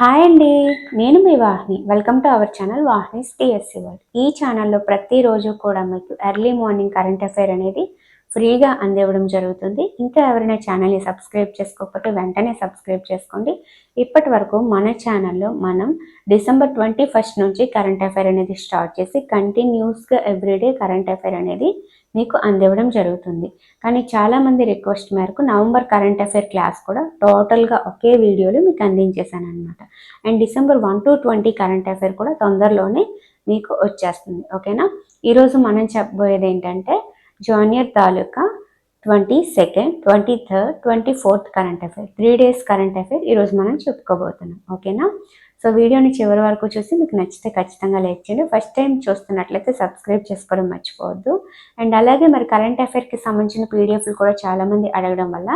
Hi అండి నేను మీ Vahini. Welcome to our channel Vahini's TSC world ఈ ఛానల్లో ప్రతిరోజు కూడా మీకు ఎర్లీ మార్నింగ్ కరెంట్ అఫైర్ అనేది ఫ్రీగా అందివ్వడం జరుగుతుంది. ఇంకా ఎవరైనా ఛానల్ని సబ్స్క్రైబ్ చేసుకోకపోతే వెంటనే సబ్స్క్రైబ్ చేసుకోండి. ఇప్పటి వరకు మన ఛానల్లో మనం డిసెంబర్ ట్వంటీ ఫస్ట్ నుంచి కరెంట్ అఫైర్ అనేది స్టార్ట్ చేసి కంటిన్యూస్గా ఎవ్రీడే కరెంట్ అఫైర్ అనేది మీకు అందివ్వడం జరుగుతుంది. కానీ చాలామంది రిక్వెస్ట్ మేరకు నవంబర్ కరెంట్ అఫైర్ క్లాస్ కూడా టోటల్గా ఒకే వీడియోలో మీకు అందించేశాను అనమాట and December one to twenty current affair కూడా తొందరలోనే మీకు వచ్చేస్తుంది. ఓకేనా ఈరోజు మనం చెప్పబోయేది ఏంటంటే జూనియర్ తాలూకా twenty second twenty third twenty fourth current affair three days current affair ఈరోజు మనం చెప్పుకోబోతున్నాం. ఓకేనా సో వీడియోని చివరి వరకు చూసి మీకు నచ్చితే ఖచ్చితంగా లైక్ చేయండి. ఫస్ట్ టైం చూస్తున్నట్లయితే సబ్స్క్రైబ్ చేసుకోవడం మర్చిపోవద్దు. అండ్ అలాగే మరి కరెంట్ అఫైర్కి సంబంధించిన పీడిఎఫ్లు కూడా చాలామంది అడగడం వల్ల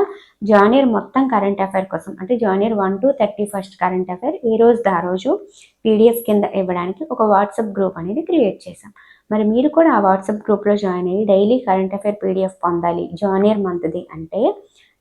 జానియర్ మొత్తం కరెంట్ అఫైర్ కోసం అంటే జానియర్ one to thirty first current affair ఈ రోజు ఆ రోజు పీడిఎఫ్ కింద ఇవ్వడానికి ఒక వాట్సాప్ గ్రూప్ అనేది క్రియేట్ చేశాం. మరి మీరు కూడా ఆ వాట్సాప్ గ్రూప్లో జాయిన్ అయ్యి డైలీ కరెంట్ అఫైర్ పీడిఎఫ్ పొందాలి. జానియర్ మంత్ది అంటే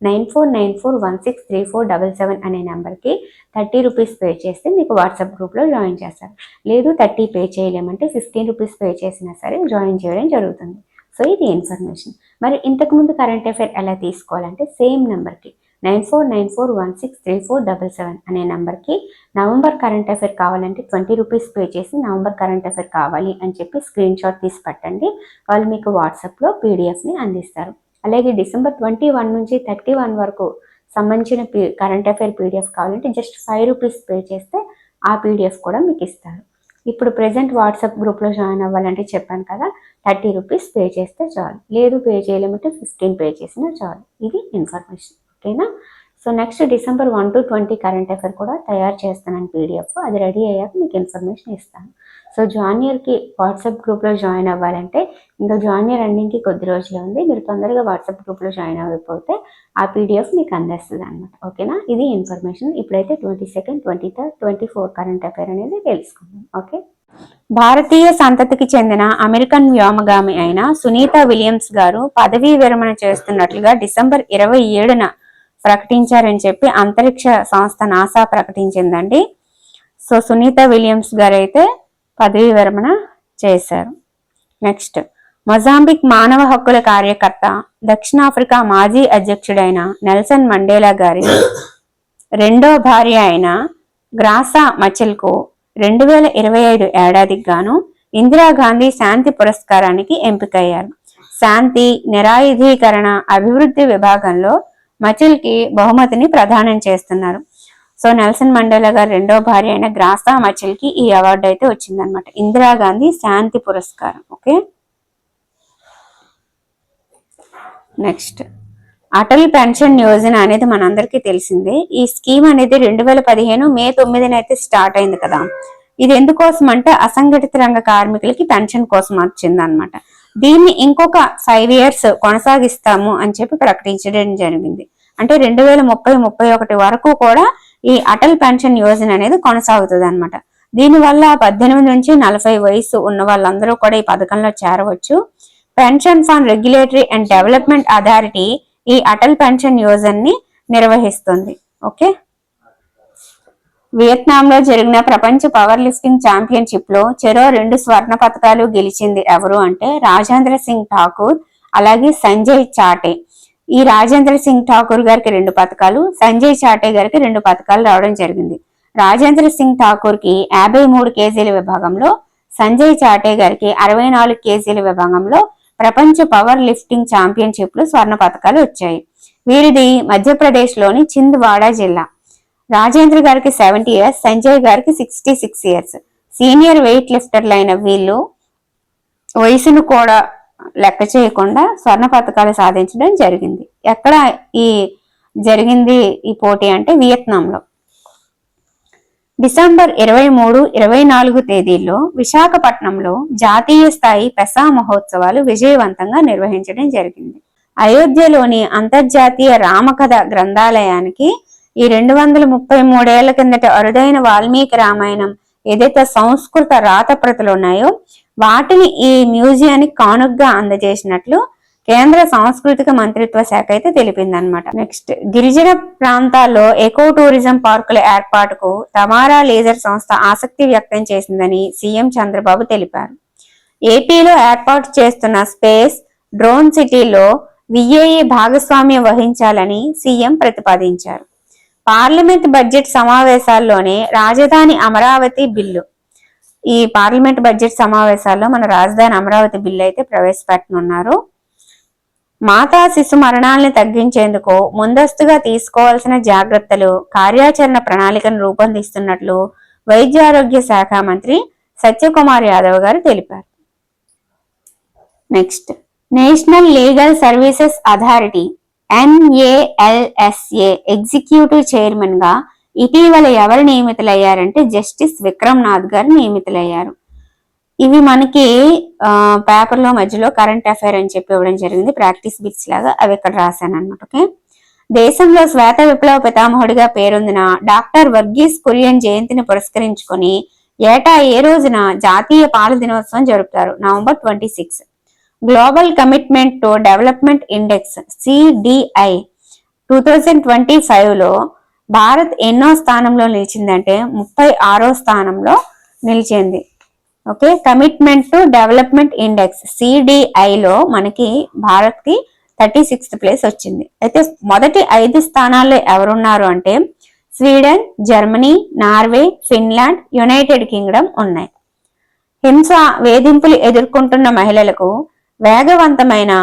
nine four nine four one six three four double seven అనే నెంబర్కి థర్టీ రూపీస్ పే చేస్తే మీకు వాట్సాప్ గ్రూప్లో జాయిన్ చేస్తారు. లేదు థర్టీ పే చేయలేమంటే ఫిఫ్టీన్ రూపీస్ పే చేసినా సరే జాయిన్ చేయడం జరుగుతుంది. సో ఇది ఇన్ఫర్మేషన్. మరి ఇంతకుముందు కరెంట్ అఫైర్ ఎలా తీసుకోవాలంటే సేమ్ నెంబర్కి nine four nine four one six three four double seven అనే నెంబర్కి నవంబర్ కరెంట్ అఫైర్ కావాలంటే ట్వంటీ రూపీస్ పే చేసి నవంబర్ కరెంట్ అఫైర్ కావాలి అని చెప్పి స్క్రీన్ షాట్ తీసి పెట్టండి. వాళ్ళు మీకు వాట్సాప్లో పీడిఎఫ్ని అందిస్తారు. అలాగే డిసెంబర్ ట్వంటీ వన్ నుంచి థర్టీ వన్ వరకు సంబంధించిన పీ కరెంట్ అఫైర్ పీడిఎఫ్ కావాలంటే జస్ట్ ఫైవ్ రూపీస్ పే చేస్తే ఆ పీడిఎఫ్ కూడా మీకు ఇస్తారు. ఇప్పుడు ప్రజెంట్ వాట్సాప్ గ్రూప్లో జాయిన్ అవ్వాలంటే చెప్పాను కదా థర్టీ రూపీస్ పే చేస్తే చాలు. లేదు పే చేయలేమంటే ఫిఫ్టీన్ పే చేసినా చాలు. ఇది ఇన్ఫర్మేషన్ ఓకేనా so next December one to twenty current affair కూడా తయారు చేస్తానని పీడిఎఫ్ అది రెడీ అయ్యాక మీకు ఇన్ఫర్మేషన్ ఇస్తాను. సో జానియర్కి వాట్సాప్ గ్రూప్లో జాయిన్ అవ్వాలంటే ఇంకా జానియర్ రన్నింగ్కి కొద్ది రోజులే ఉంది. మీరు తొందరగా వాట్సాప్ గ్రూప్లో జాయిన్ అవ్వకపోతే ఆ పీడిఎఫ్ మీకు అందేస్తుంది అనమాట ఓకేనా? ఇది ఇన్ఫర్మేషన్. ఇప్పుడైతే twenty second twenty third twenty four current affair అనేది తెలుసుకుందాం. ఓకే? భారతీయ సంతతికి చెందిన అమెరికన్ వ్యోమగామి అయిన సునీత విలియమ్స్ గారు పదవీ విరమణ చేస్తున్నట్లుగా డిసెంబర్ ఇరవై ఏడున ప్రకటించారని చెప్పి అంతరిక్ష సంస్థ నాసా ప్రకటించిందండి. సో సునీత విలియమ్స్ గారు అయితే పదవీ విరమణ చేశారు. నెక్స్ట్ మొజాంబిక్ మానవ హక్కుల కార్యకర్త దక్షిణాఫ్రికా మాజీ అధ్యక్షుడైన నెల్సన్ మండేలా గారి రెండో భార్య అయిన గ్రాసా మచెల్కు రెండు వేల ఇరవై ఐదు ఏడాదికి గాను ఇందిరాగాంధీ శాంతి పురస్కారానికి ఎంపికయ్యారు. శాంతి నిరాయుధీకరణ అభివృద్ధి విభాగంలో మచిల్కి బహుమతిని ప్రదానం చేస్తున్నారు. సో నెల్సన్ మండేలా గారు రెండో భార్య అయిన గ్రాసా మచిల్కి ఈ అవార్డు అయితే వచ్చిందనమాట ఇందిరాగాంధీ శాంతి పురస్కారం okay? Next. Atal pension Yojana అనేది మనందరికీ తెలిసిందే. ఈ స్కీమ్ అనేది రెండు వేల పదిహేను మే తొమ్మిదిన అయితే స్టార్ట్ అయింది కదా. ఇది ఎందుకోసం అంటే అసంఘటిత రంగ కార్మికులకి పెన్షన్ కోసం వచ్చింది అనమాట దీన్ని ఇంకొక ఫైవ్ ఇయర్స్ కొనసాగిస్తాము అని చెప్పి ప్రకటించడం జరిగింది. అంటే రెండు వేల ముప్పై ముప్పై ఒకటి వరకు కూడా ఈ అటల్ పెన్షన్ యోజన అనేది కొనసాగుతుంది అనమాట దీనివల్ల పద్దెనిమిది నుంచి నలభై వయసు ఉన్న వాళ్ళందరూ కూడా ఈ పథకంలో చేరవచ్చు. Pension fund regulatory and development authority ఈ అటల్ పెన్షన్ యోజనని నిర్వహిస్తుంది. ఓకే? వియత్నాంలో జరిగిన ప్రపంచ పవర్ లిఫ్టింగ్ ఛాంపియన్షిప్లో చెరో రెండు స్వర్ణ పథకాలు గెలిచింది ఎవరు అంటే రాజేంద్ర సింగ్ ఠాకూర్ అలాగే సంజయ్ చాటే. ఈ రాజేంద్ర సింగ్ ఠాకూర్ గారికి రెండు పథకాలు సంజయ్ చాటే గారికి రెండు పథకాలు రావడం జరిగింది. రాజేంద్ర సింగ్ ఠాకూర్కి యాభై మూడు కేజీల విభాగంలో సంజయ్ చాటే గారికి అరవై నాలుగు కేజీల విభాగంలో ప్రపంచ పవర్ లిఫ్టింగ్ ఛాంపియన్షిప్లో స్వర్ణ పథకాలు వచ్చాయి. వీరిది మధ్యప్రదేశ్లోని చింద్వాడా జిల్లా. రాజేంద్ర గారికి సెవెంటీ ఇయర్స్ సంజయ్ గారికి sixty six years. Senior weight లిఫ్టర్లు అయిన వీళ్ళు వయసును కూడా లెక్క చేయకుండా స్వర్ణ పథకాలు సాధించడం జరిగింది. ఎక్కడ ఈ జరిగింది ఈ పోటీ అంటే వియత్నాంలో. డిసెంబర్ ఇరవై మూడు ఇరవై నాలుగు తేదీల్లో విశాఖపట్నంలో జాతీయ స్థాయి పెసా మహోత్సవాలు విజయవంతంగా నిర్వహించడం జరిగింది. అయోధ్యలోని అంతర్జాతీయ రామకథ గ్రంథాలయానికి ఈ రెండు వందల ముప్పై మూడేళ్ళ కిందట అరుదైన వాల్మీకి రామాయణం ఏదైతే సంస్కృత రాత ప్రతులు ఉన్నాయో వాటిని ఈ మ్యూజియానికి కానుగ్గా అందజేసినట్లు కేంద్ర సాంస్కృతిక మంత్రిత్వ శాఖ అయితే తెలిపింది అనమాట నెక్స్ట్ గిరిజన ప్రాంతాల్లో ఎకో టూరిజం పార్కుల ఏర్పాటుకు తమారా లేజర్ సంస్థ ఆసక్తి వ్యక్తం చేసిందని సీఎం చంద్రబాబు తెలిపారు. ఏపీలో ఏర్పాటు చేస్తున్న స్పేస్ డ్రోన్ సిటీలో విఏఈ భాగస్వామ్యం వహించాలని సీఎం ప్రతిపాదించారు. పార్లమెంట్ బడ్జెట్ సమావేశాల్లోనే రాజధాని అమరావతి బిల్లు. ఈ పార్లమెంట్ బడ్జెట్ సమావేశాల్లో మన రాజధాని అమరావతి బిల్లు అయితే ప్రవేశపెట్టనున్నారు. మాతా శిశు మరణాలను తగ్గించేందుకు ముందస్తుగా తీసుకోవాల్సిన జాగ్రత్తలు కార్యాచరణ ప్రణాళికను రూపొందిస్తున్నట్లు వైద్యారోగ్య శాఖ మంత్రి సత్యకుమార్ యాదవ్ గారు తెలిపారు. Next National Legal Services Authority N A L S A executive చైర్మన్గా ఇటీవల ఎవరు నియమితులయ్యారంటే జస్టిస్ విక్రమ్ నాథ్ గారు నియమితులయ్యారు. ఇవి మనకి పేపర్లో మధ్యలో కరెంట్ అఫైర్ అని చెప్పి ఇవ్వడం జరిగింది. ప్రాక్టీస్ బిట్స్ లాగా అవి ఇక్కడ రాశాను అనమాట ఓకే? దేశంలో శ్వేత విప్లవ పితామహుడిగా పేరొందిన డాక్టర్ వర్గీస్ కురియన్ జయంతిని పురస్కరించుకొని ఏటా ఏ రోజున జాతీయ పాల దినోత్సవం జరుపుతారు? November twenty six. Global commitment to development index CDI two thousand twenty ఫైవ్లో భారత్ ఎన్నో స్థానంలో నిలిచిందంటే ముప్పై ఆరో స్థానంలో నిలిచింది. Okay? Commitment to development index సిడిఐలో మనకి భారత్కి థర్టీ సిక్స్త్ ప్లేస్ వచ్చింది. అయితే మొదటి ఐదు స్థానాల్లో ఎవరున్నారు అంటే Sweden Germany Norway Finland United Kingdom ఉన్నాయి. హింస వేధింపులు ఎదుర్కొంటున్న మహిళలకు వేగవంతమైన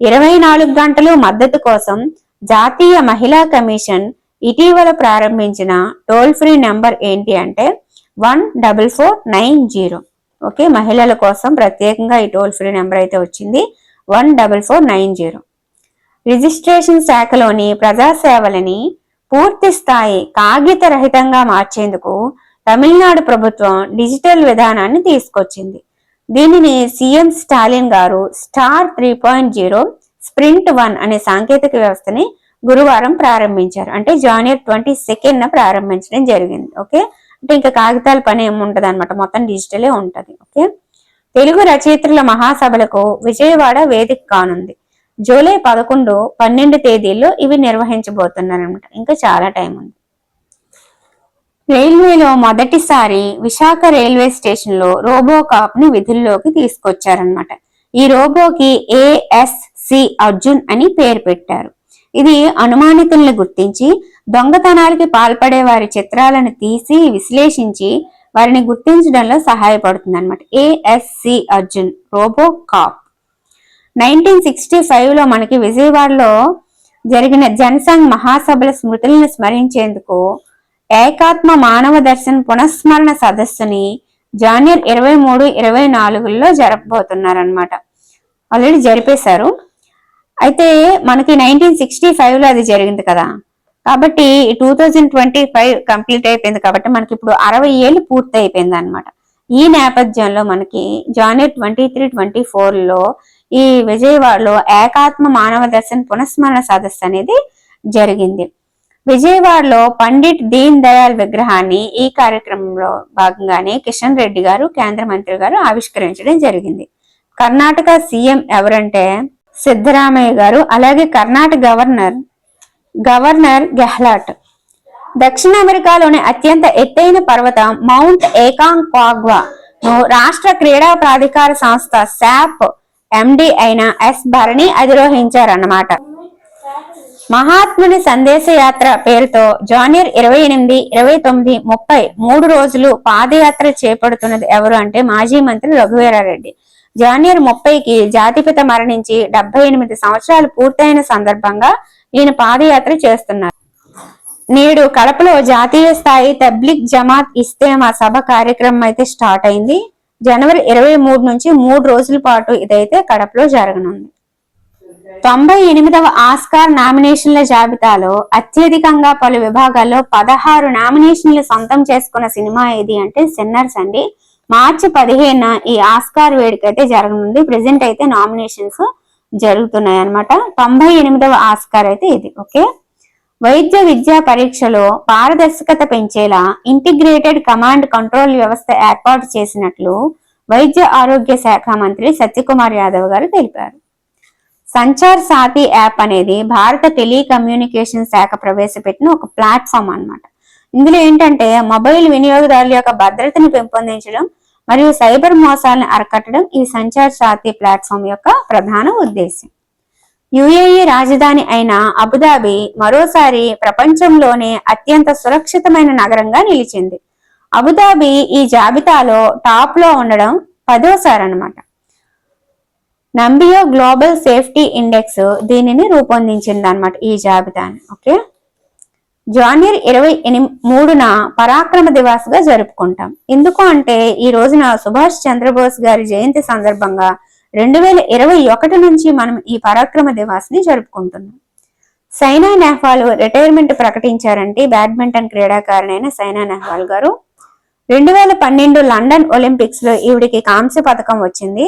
ఇరవై నాలుగు గంటలు మద్దతు కోసం జాతీయ మహిళా కమిషన్ ఇటీవల ప్రారంభించిన టోల్ ఫ్రీ నెంబర్ ఏంటి అంటే one double four nine zero. Okay మహిళల కోసం ప్రత్యేకంగా ఈ టోల్ ఫ్రీ నెంబర్ అయితే వచ్చింది. One double four nine zero. Registration శాఖలోని ప్రజాసేవలని పూర్తి స్థాయి కాగిత రహితంగా మార్చేందుకు తమిళనాడు ప్రభుత్వం డిజిటల్ విధానాన్ని తీసుకొచ్చింది. దీనిని సీఎం స్టాలిన్ గారు star three point zero sprint one అనే సాంకేతిక వ్యవస్థని గురువారం ప్రారంభించారు. అంటే జాన్వరి ట్వంటీ సెకండ్ ప్రారంభించడం జరిగింది. ఓకే అంటే ఇంకా కాగితాల పని ఏముంటది అనమాట మొత్తం డిజిటలే ఉంటది. ఓకే తెలుగు రచయిత్రుల మహాసభలకు విజయవాడ వేదిక కానుంది. జూలై పదకొండు పన్నెండు తేదీల్లో ఇవి నిర్వహించబోతున్నారనమాట ఇంకా చాలా టైం ఉంది. రైల్వేలో మొదటిసారి విశాఖ రైల్వే స్టేషన్లో రోబోకాప్ని విధుల్లోకి తీసుకొచ్చారనమాట ఈ రోబోకి ఏఎస్సి అర్జున్ అని పేరు పెట్టారు. ఇది అనుమానితుల్ని గుర్తించి దొంగతనాలకి పాల్పడే వారి చిత్రాలను తీసి విశ్లేషించి వారిని గుర్తించడంలో సహాయపడుతుంది అనమాట ASC Arjun robo cop nineteen sixty ఫైవ్లో మనకి విజయవాడలో జరిగిన జనసంఘ్ మహాసభల స్మృతులను స్మరించేందుకు ఏకాత్మ మానవ దర్శన్ పునఃస్మరణ సదస్సుని జానియర్ ఇరవై మూడు ఇరవై నాలుగులో జరపబోతున్నారనమాట ఆల్రెడీ జరిపేశారు. అయితే మనకి నైన్టీన్ సిక్స్టీ ఫైవ్లో అది జరిగింది కదా. కాబట్టి two thousand twenty five complete అయిపోయింది కాబట్టి మనకి ఇప్పుడు అరవై ఏళ్ళు పూర్తి అయిపోయింది అనమాట ఈ నేపథ్యంలో మనకి జాన్వరి ట్వంటీ త్రీ ట్వంటీ ఫోర్లో ఈ విజయవాడలో ఏకాత్మ మానవ దర్శన్ పునఃస్మరణ సదస్సు అనేది జరిగింది. విజయవాడలో పండిట్ దీన్ దయాల్ విగ్రహాన్ని ఈ కార్యక్రమంలో భాగంగానే కిషన్ రెడ్డి గారు కేంద్ర మంత్రి గారు ఆవిష్కరించడం జరిగింది. కర్ణాటక సీఎం ఎవరంటే సిద్ధరామయ్య గారు అలాగే కర్ణాటక గవర్నర్ గవర్నర్ గెహ్లాట్. దక్షిణ అమెరికాలోని అత్యంత ఎత్తైన పర్వతం మౌంట్ ఏకాంగ్ క్వాగ్వా రాష్ట్ర క్రీడా ప్రాధికార సంస్థ శాప్ ఎండి అయిన ఎస్ భరణి అధిరోహించారన్నమాట. మహాత్ముని సందేశ యాత్ర పేరుతో జానియర్ ఇరవై ఎనిమిది ఇరవై తొమ్మిది ముప్పై మూడు రోజులు పాదయాత్ర చేపడుతున్నది ఎవరు అంటే మాజీ మంత్రి రఘువీరారెడ్డి. జాన్వరి ముప్పైకి జాతిపిత మరణించి డెబ్బై ఎనిమిది సంవత్సరాలు పూర్తయిన సందర్భంగా ఈయన పాదయాత్ర చేస్తున్నారు. నేడు కడపలో జాతీయ స్థాయి తబ్లిక్ జమాత్ ఇస్తేమా సభ కార్యక్రమం అయితే స్టార్ట్ అయింది. జనవరి ఇరవై మూడు నుంచి మూడు రోజుల పాటు ఇదైతే కడపలో జరగనుంది. తొంభై ఎనిమిదవ ఆస్కార్ నామినేషన్ల జాబితాలో అత్యధికంగా పలు విభాగాల్లో పదహారు నామినేషన్లు సొంతం చేసుకున్న సినిమా ఏది అంటే సిన్నర్స్ అండి. మార్చి పదిహేన ఈ ఆస్కార్ వేడుక అయితే జరగనుంది. ప్రెసెంట్ అయితే నామినేషన్స్ జరుగుతున్నాయి అనమాట తొంభై ఎనిమిదవ ఆస్కార్ అయితే ఇది ఓకే? వైద్య విద్యా పరీక్షలో పారదర్శకత పెంచేలా ఇంటిగ్రేటెడ్ కమాండ్ కంట్రోల్ వ్యవస్థ ఏర్పాటు చేసినట్లు వైద్య ఆరోగ్య శాఖ మంత్రి సత్యకుమార్ యాదవ్ గారు తెలిపారు. సంచార్ సాతి యాప్ అనేది భారత టెలికమ్యూనికేషన్ శాఖ ప్రవేశపెట్టిన ఒక ప్లాట్ఫామ్ అన్నమాట. ఇందులో ఏంటంటే మొబైల్ వినియోగదారుల యొక్క భద్రతను పెంపొందించడం మరియు సైబర్ మోసాలను అరకట్టడం ఈ సంచార్ సాతి ప్లాట్ఫామ్ యొక్క ప్రధాన ఉద్దేశం యుఏఈ రాజధాని అయిన అబుదాబి మరోసారి ప్రపంచంలోనే అత్యంత సురక్షితమైన నగరంగా నిలిచింది. అబుదాబి ఈ జాబితాలో టాప్లో ఉండడం పదోసారి అనమాట నంబియో గ్లోబల్ సేఫ్టీ ఇండెక్స్ దీనిని రూపొందించింది అనమాట ఈ జాబితాని. ఓకే? జాన్వరి ఇరవై ఎనిమిది మూడున పరాక్రమ దివాస్గా జరుపుకుంటాం. ఎందుకు అంటే ఈ రోజున సుభాష్ చంద్రబోస్ గారి జయంతి సందర్భంగా రెండు వేల ఇరవై ఒకటి నుంచి మనం ఈ పరాక్రమ దివాస్ని జరుపుకుంటున్నాం. సైనా నెహ్వాల్ రిటైర్మెంట్ ప్రకటించారంటే బ్యాడ్మింటన్ క్రీడాకారునైన సైనా నెహ్వాల్ గారు. రెండు వేల పన్నెండు లండన్ ఒలింపిక్స్లో ఈవిడికి కాంస్య పథకం వచ్చింది.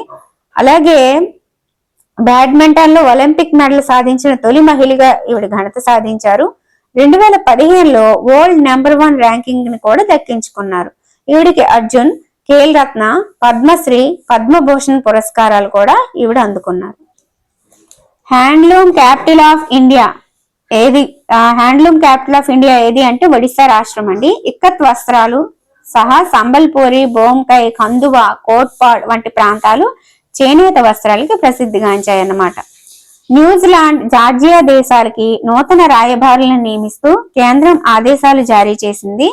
అలాగే బ్యాడ్మింటన్లో ఒలింపిక్ మెడల్ సాధించిన తొలి మహిళగా ఈవిడ ఘనత సాధించారు. రెండు వేల పదిహేనులో వరల్డ్ నెంబర్ వన్ ర్యాంకింగ్ని కూడా దక్కించుకున్నారు. ఈవిడికి అర్జున్ కేల్ రత్న పద్మశ్రీ పద్మభూషణ్ పురస్కారాలు కూడా ఈవిడ అందుకున్నారు. హ్యాండ్లూమ్ క్యాపిటల్ ఆఫ్ ఇండియా ఏది? హ్యాండ్లూమ్ క్యాపిటల్ ఆఫ్ ఇండియా ఏది అంటే ఒడిశా రాష్ట్రం అండి. ఇక్కత్ వస్త్రాలు సహా సంబల్పూరి బోంకై కందువా కోట్పాడ్ వంటి ప్రాంతాలు చేనేత వస్త్రాలకి ప్రసిద్ధిగాంచాయన్నమాట. న్యూజిలాండ్ జార్జియా దేశాలకి నూతన రాయబారులను నియమిస్తూ కేంద్రం ఆదేశాలు జారీ చేసింది.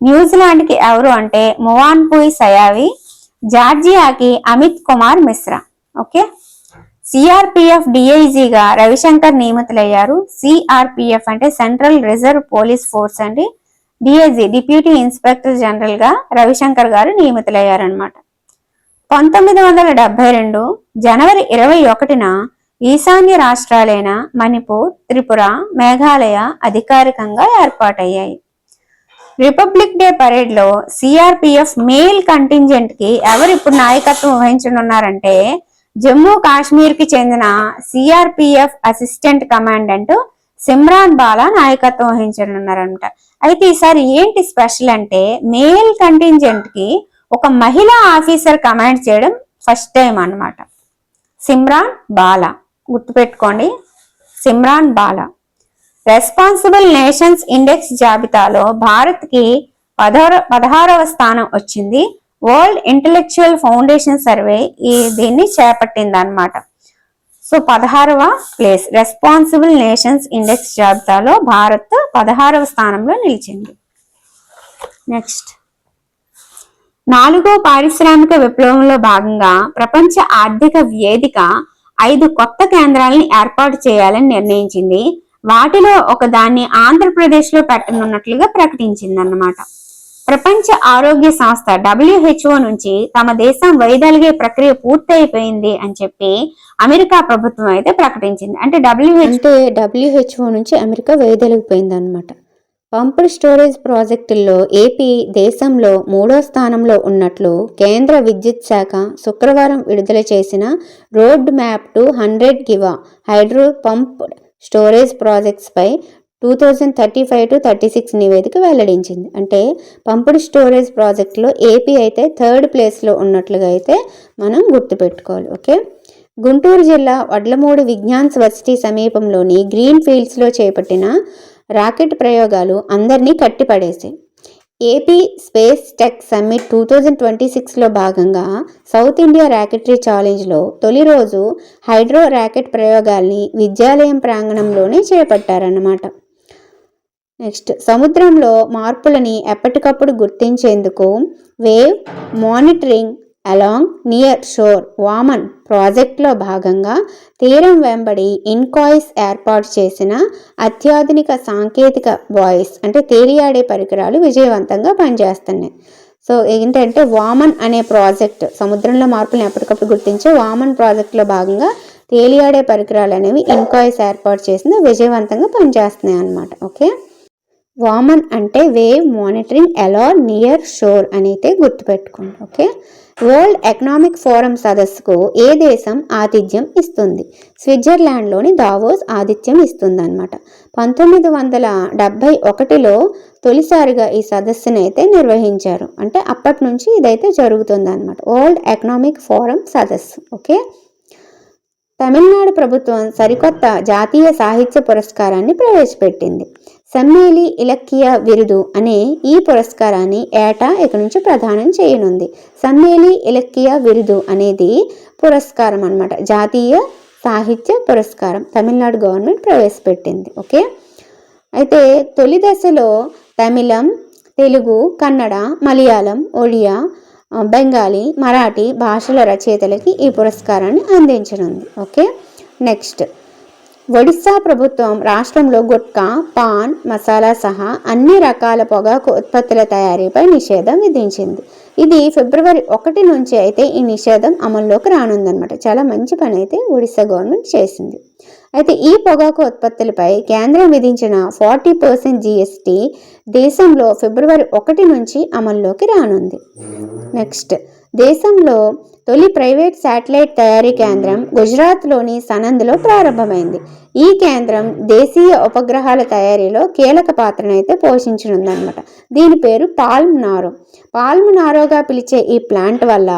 న్యూజిలాండ్కి ఎవరు అంటే మువాన్పుయ్ సయావి జార్జియాకి అమిత్ కుమార్ మిశ్రా. ఓకే? సిఆర్పిఎఫ్ డిఐజీగా రవిశంకర్ నియమితులయ్యారు. సిఆర్పిఎఫ్ అంటే సెంట్రల్ రిజర్వ్ పోలీస్ ఫోర్స్ అండి. డిఐజీ డిప్యూటీ ఇన్స్పెక్టర్ జనరల్గా రవిశంకర్ గారు నియమితులయ్యారనమాట పంతొమ్మిది వందల డెబ్బై రెండు జనవరి ఇరవై ఒకటిన ఈశాన్య రాష్ట్రాలైన మణిపూర్ త్రిపుర మేఘాలయ అధికారికంగా ఏర్పాటయ్యాయి. రిపబ్లిక్ డే పరేడ్లో సిఆర్పిఎఫ్ మేల్ కంటింజెంట్కి ఎవరు ఇప్పుడు నాయకత్వం వహించనున్నారంటే జమ్మూ కాశ్మీర్కి చెందిన CRPF assistant commandant Simran Bala నాయకత్వం వహించనున్నారనమాట అయితే ఈసారి ఏంటి స్పెషల్ అంటే మేల్ కంటింజెంట్కి ఒక మహిళా ఆఫీసర్ కమాండ్ చేయడం ఫస్ట్ టైం అన్నమాట. సిమ్రాన్ బాలా. గుర్తుపెట్టుకోండి. Simran Bala. Responsible nations index జాబితాలో భారత్కి పదహార పదహారవ స్థానం వచ్చింది. వరల్డ్ ఇంటలెక్చువల్ ఫౌండేషన్ సర్వే ఈ దీన్ని చేపట్టింది అనమాట సో పదహారవ ప్లేస్. రెస్పాన్సిబుల్ నేషన్స్ ఇండెక్స్ జాబితాలో భారత్ పదహారవ స్థానంలో నిలిచింది. నెక్స్ట్. నాలుగో పారిశ్రామిక విప్లవంలో భాగంగా ప్రపంచ ఆర్థిక వేదిక ఐదు కొత్త కేంద్రాలను ఏర్పాటు చేయాలని నిర్ణయించింది. వాటిలో ఒక దాన్ని పెట్టనున్నట్లుగా ప్రకటించింది అన్నమాట ప్రపంచ ఆరోగ్య సంస్థ డబ్ల్యూహెచ్ఓ నుంచి తమ దేశం వైదొలిగే ప్రక్రియ పూర్తయిపోయింది అని చెప్పి అమెరికా ప్రభుత్వం అయితే ప్రకటించింది. అంటే డబ్ల్యూహెచ్ అంటే డబ్ల్యూహెచ్ఓ నుంచి అమెరికా వైదొలిగిపోయింది అనమాట పంపుడ్ స్టోరేజ్ ప్రాజెక్టుల్లో ఏపీ దేశంలో మూడో స్థానంలో ఉన్నట్లు కేంద్ర విద్యుత్ శాఖ శుక్రవారం విడుదల చేసిన రోడ్ మ్యాప్ టు హండ్రెడ్ గివా hydro pumped storage ప్రాజెక్ట్స్పై two thousand thirty five to thirty six నివేదిక వెల్లడించింది. అంటే పంపుడ్ స్టోరేజ్ ప్రాజెక్టులో ఏపీ అయితే థర్డ్ ప్లేస్లో ఉన్నట్లుగా అయితే మనం గుర్తుపెట్టుకోవాలి. ఓకే? గుంటూరు జిల్లా వడ్లమూడి విజ్ఞాన్ వర్సిటీ సమీపంలోని గ్రీన్ ఫీల్డ్స్లో చేపట్టిన రాకెట్ ప్రయోగాలు అందరినీ కట్టిపడేసాయి AP space tech summit two thousand twenty సిక్స్లో భాగంగా సౌత్ ఇండియా ర్యాకెటరీ ఛాలెంజ్లో తొలి రోజు హైడ్రో ర్యాకెట్ ప్రయోగాల్ని విద్యాలయం ప్రాంగణంలోనే చేపట్టారన్నమాట. నెక్స్ట్ సముద్రంలో మార్పులని ఎప్పటికప్పుడు గుర్తించేందుకు wave monitoring along near shore VAMAN ప్రాజెక్ట్లో భాగంగా తీరం వెంబడి ఇన్కాయిస్ ఏర్పాటు చేసిన అత్యాధునిక సాంకేతిక వాయిస్ అంటే తేలియాడే పరికరాలు విజయవంతంగా పనిచేస్తున్నాయి. సో ఏంటంటే వామన్ అనే ప్రాజెక్ట్ సముద్రంలో మార్పులను ఎప్పటికప్పుడు గుర్తించే వామన్ ప్రాజెక్ట్లో భాగంగా తేలియాడే పరికరాలు అనేవి ఇన్కాయిస్ ఏర్పాటు చేసిన విజయవంతంగా పనిచేస్తున్నాయి అన్నమాట ఓకే వామన్ అంటే వేవ్ మానిటరింగ్ ఎలా నియర్ షోర్ అని అయితే గుర్తుపెట్టుకోండి ఓకే? వరల్డ్ ఎకనామిక్ ఫోరం సదస్సుకు ఏ దేశం ఆతిథ్యం ఇస్తుంది? స్విట్జర్లాండ్లోని దావోస్ ఆతిథ్యం ఇస్తుంది అనమాట పంతొమ్మిది వందల డెబ్భై ఒకటిలో తొలిసారిగా ఈ సదస్సును అయితే నిర్వహించారు. అంటే అప్పటి నుంచి ఇదైతే జరుగుతుంది అనమాట వరల్డ్ ఎకనామిక్ ఫోరం సదస్సు ఓకే? తమిళనాడు ప్రభుత్వం సరికొత్త జాతీయ సాహిత్య పురస్కారాన్ని ప్రవేశపెట్టింది. సమ్మేలి ఇలక్కియ విరుదు అనే ఈ పురస్కారాన్ని ఏటా ఇక నుంచి ప్రదానం చేయనుంది. సమ్మేలి ఇలక్కియ విరుదు అనేది పురస్కారం అన్నమాట. జాతీయ సాహిత్య పురస్కారం తమిళనాడు గవర్నమెంట్ ప్రవేశపెట్టింది. ఓకే? అయితే తొలి దశలో తమిళం తెలుగు కన్నడ మలయాళం ఒడియా బెంగాలీ మరాఠీ భాషల రచయితలకి ఈ పురస్కారాన్ని అందించనుంది. ఓకే? నెక్స్ట్. ఒడిశా ప్రభుత్వం రాష్ట్రంలో గుట్కా పాన్ మసాలా సహా అన్ని రకాల పొగాకు ఉత్పత్తుల తయారీపై నిషేధం విధించింది. ఇది ఫిబ్రవరి ఒకటి నుంచి అయితే ఈ నిషేధం అమల్లోకి రానుందనమాట చాలా మంచి పని అయితే ఒడిశా గవర్నమెంట్ చేసింది. అయితే ఈ పొగాకు ఉత్పత్తులపై కేంద్రం విధించిన ఫార్టీ పర్సెంట్ జిఎస్టీ దేశంలో ఫిబ్రవరి ఒకటి నుంచి అమల్లోకి రానుంది. నెక్స్ట్ దేశంలో తొలి ప్రైవేట్ శాటిలైట్ తయారీ కేంద్రం గుజరాత్లోని సనంద్లో ప్రారంభమైంది. ఈ కేంద్రం దేశీయ ఉపగ్రహాల తయారీలో కీలక పాత్రనైతే పోషించనుందనమాట దీని పేరు పాల్మ్ నారో పాల్మ్ నారోగా పిలిచే ఈ ప్లాంట్ వల్ల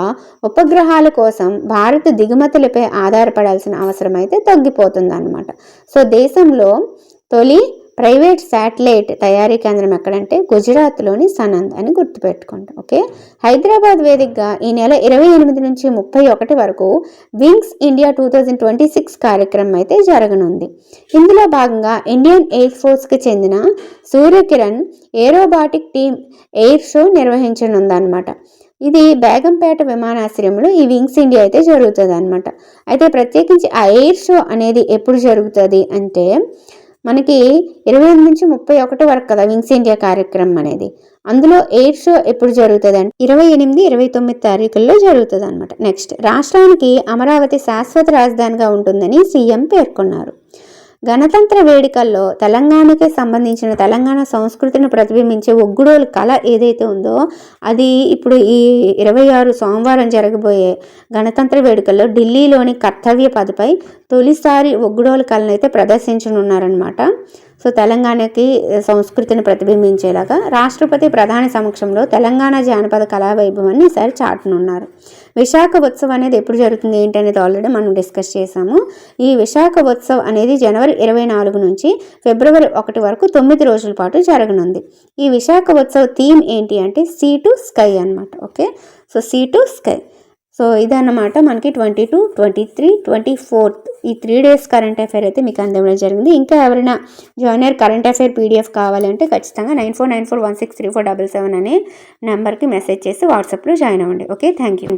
ఉపగ్రహాల కోసం భారత దిగుమతులపై ఆధారపడాల్సిన అవసరం అయితే తగ్గిపోతుందన్నమాట. సో దేశంలో తొలి ప్రైవేట్ శాటిలైట్ తయారీ కేంద్రం ఎక్కడంటే గుజరాత్లోని సనంద్ అని గుర్తుపెట్టుకోండి ఓకే? హైదరాబాద్ వేదికగా ఈ నెల ఇరవై ఎనిమిది నుంచి ముప్పై ఒకటి వరకు Wings India two thousand twenty six కార్యక్రమం అయితే జరగనుంది. ఇందులో భాగంగా ఇండియన్ ఎయిర్ ఫోర్స్కి చెందిన Suryakiran aerobatic team air show నిర్వహించనుందన్నమాట. ఇది బేగంపేట విమానాశ్రయంలో ఈ వింగ్స్ ఇండియా అయితే జరుగుతుంది అనమాట అయితే ప్రత్యేకించి ఆ ఎయిర్ షో అనేది ఎప్పుడు జరుగుతుంది అంటే మనకి ఇరవై ఎనిమిది నుంచి ముప్పై ఒకటి వరకు కదా వింగ్స్ ఇండియా కార్యక్రమం అనేది. అందులో ఎయిర్ షో ఎప్పుడు జరుగుతుంది అంటే ఇరవై ఎనిమిది ఇరవై తొమ్మిది తారీఖుల్లో జరుగుతుంది అనమాట నెక్స్ట్ రాష్ట్రానికి అమరావతి శాశ్వత రాజధానిగా ఉంటుందని సీఎం పేర్కొన్నారు. గణతంత్ర వేడుకల్లో తెలంగాణకి సంబంధించిన తెలంగాణ సంస్కృతిని ప్రతిబింబించే ఒగ్గుడోలు కళ ఏదైతే ఉందో అది ఇప్పుడు ఈ ఇరవై ఆరు సోమవారం జరగబోయే గణతంత్ర వేడుకల్లో ఢిల్లీలోని కర్తవ్య పదపై తొలిసారి ఒగ్గుడోలు కళను అయితే ప్రదర్శించనున్నారనమాట సో తెలంగాణకి సంస్కృతిని ప్రతిబింబించేలాగా రాష్ట్రపతి ప్రధాని సమక్షంలో తెలంగాణ జానపద కళా వైభవాన్ని ఈసారి చాటనున్నారు. విశాఖ ఉత్సవం అనేది ఎప్పుడు జరుగుతుంది ఏంటి అనేది ఆల్రెడీ మనం డిస్కస్ చేసాము ఈ విశాఖ ఉత్సవ్ అనేది జనవరి ఇరవై నాలుగు నుంచి ఫిబ్రవరి ఒకటి వరకు తొమ్మిది రోజుల పాటు జరగనుంది. ఈ విశాఖ ఉత్సవ్ థీమ్ ఏంటి అంటే సీ టు స్కై అన్నమాట. Okay? So sea to sky. So ఇదన్నమాట మనకి twenty two twenty three twenty fourth ఈ త్రీ డేస్ కరెంట్ అఫైర్ అయితే మీకు అందడం జరిగింది. ఇంకా ఎవరైనా జూనియర్ కరెంట్ అఫైర్ పీడిఎఫ్ కావాలంటే ఖచ్చితంగా nine four nine four one six three four double seven అనే నెంబర్కి మెసేజ్ చేసి వాట్సాప్లో జాయిన్ అవ్వండి. Okay thank you.